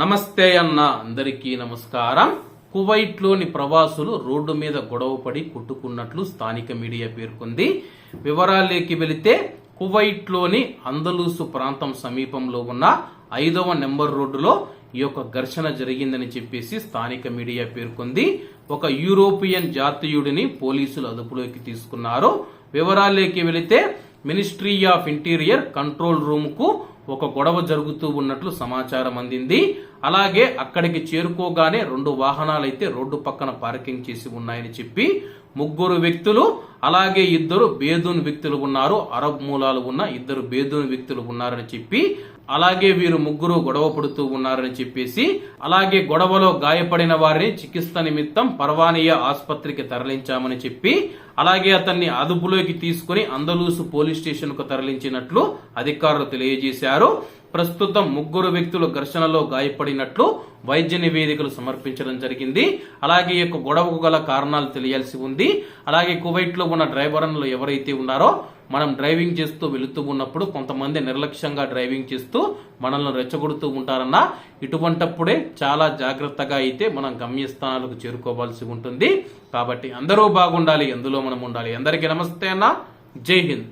నమస్తే అన్న అందరికీ నమస్కారం. కువైట్లోని ప్రవాసులు రోడ్డు మీద గొడవపడి కొట్టుకున్నట్లు స్థానిక మీడియా పేర్కొంది. వివరాల్లోకి వెళితే కువైట్లోని అందలూసు ప్రాంతం సమీపంలో ఉన్న ఐదవ నెంబర్ రోడ్డులో ఈ యొక్క ఘర్షణ జరిగిందని చెప్పేసి స్థానిక మీడియా పేర్కొంది. ఒక యూరోపియన్ జాతీయుడిని పోలీసులు అదుపులోకి తీసుకున్నారు. వివరాల్లోకి వెళితే మినిస్ట్రీ ఆఫ్ ఇంటీరియర్ కంట్రోల్ రూమ్కు ఒక గొడవ జరుగుతూ ఉన్నట్లు సమాచారం అందింది. అలాగే అక్కడికి చేరుకోగానే రెండు వాహనాలు అయితే రోడ్డు పక్కన పార్కింగ్ చేసి ఉన్నాయని చెప్పి ముగ్గురు వ్యక్తులు అలాగే ఇద్దరు బేదూన్ వ్యక్తులు ఉన్నారు అరబ్ మూలాలు ఉన్న ఇద్దరు బేదూన్ వ్యక్తులు ఉన్నారని చెప్పి అలాగే వీరు ముగ్గురు గొడవ పడుతూ ఉన్నారని చెప్పేసి అలాగే గొడవలో గాయపడిన వారిని చికిత్స నిమిత్తం పర్వానియా ఆసుపత్రికి తరలించామని చెప్పి అలాగే అతన్ని అదుపులోకి తీసుకుని అందలూసు పోలీస్ స్టేషన్కు తరలించినట్లు అధికారులు తెలియజేశారు. ప్రస్తుతం ముగ్గురు వ్యక్తులు ఘర్షణలో గాయపడినట్లు వైద్య నివేదికలు సమర్పించడం జరిగింది. అలాగే ఈ యొక్క గొడవకు గల కారణాలు తెలియాల్సి ఉంది. అలాగే కువైట్లో ఉన్న డ్రైవర్లు ఎవరైతే ఉన్నారో మనం డ్రైవింగ్ చేస్తూ వెళుతూ ఉన్నప్పుడు కొంతమంది నిర్లక్ష్యంగా డ్రైవింగ్ చేస్తూ మనల్ని రెచ్చగొడుతూ ఉంటారన్న ఇటువంటప్పుడే చాలా జాగ్రత్తగా అయితే మనం గమ్యస్థానాలకు చేరుకోవాల్సి ఉంటుంది. కాబట్టి అందరూ బాగుండాలి. ఎందులో మనం ఉండాలి. అందరికీ నమస్తే అన్న. జై హింద్.